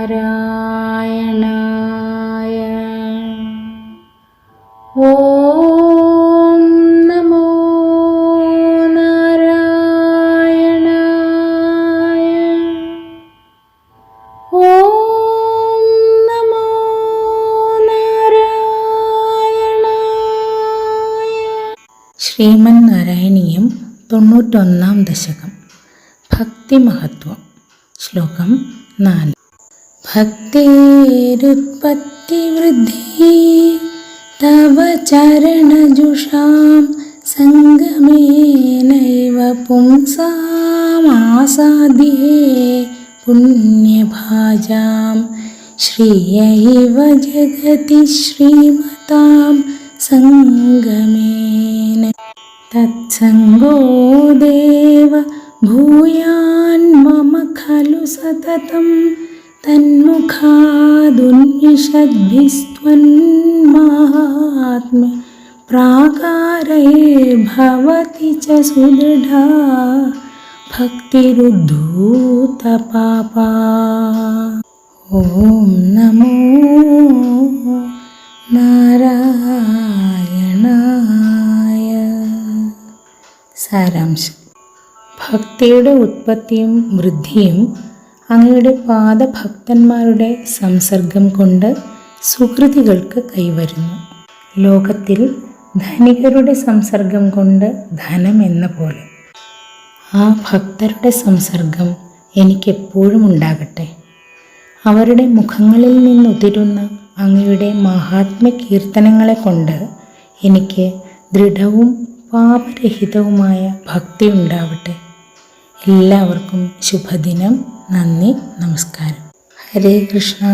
നാരായണായ. ശ്രീമൻ നാരായണീയം. തൊണ്ണൂറ്റൊന്നാം ദശകം. ഭക്തിമഹത്വം. ശ്ലോകം നാല്. भक्तेरुत्पत्तिवृद्धि तव चरणजुषां सङ्गमेनैव पुंसामासादि पुण्यभाजां श्रियैव जगति श्रीमतां सङ्गमेन। तत्सङ्गो देव भूयान् मम खलु सततम्। സതതം തന്മുഖാദുന്മിഷദ്ഭിസ്ത്വന്മാഹാത്മ്യ പ്രാകാരൈർഭവതി ച സുദൃഢാ ഭക്തിരുദ്ധൂതപാപാ ഓം നമോ നാരായണായ സാരാംശം ഭക്തിയുടെ ഉത്പത്തിയും വൃദ്ധിയും അങ്ങയുടെ പാദഭക്തന്മാരുടെ സംസർഗം കൊണ്ട് സുഹൃതികൾക്ക് കൈവരുന്നു. ലോകത്തിൽ ധനികരുടെ സംസർഗം കൊണ്ട് ധനം എന്ന പോലെ. ആ ഭക്തരുടെ സംസർഗം എനിക്കെപ്പോഴും ഉണ്ടാകട്ടെ. അവരുടെ മുഖങ്ങളിൽ നിന്നുതിരുന്ന അങ്ങയുടെ മഹാത്മ്യ കീർത്തനങ്ങളെ കൊണ്ട് എനിക്ക് ദൃഢവും പാപരഹിതവുമായ ഭക്തി ഉണ്ടാവട്ടെ. എല്ലാവർക്കും ശുഭദിനം. നന്ദി നമസ്കാരം. ഹരേ കൃഷ്ണ.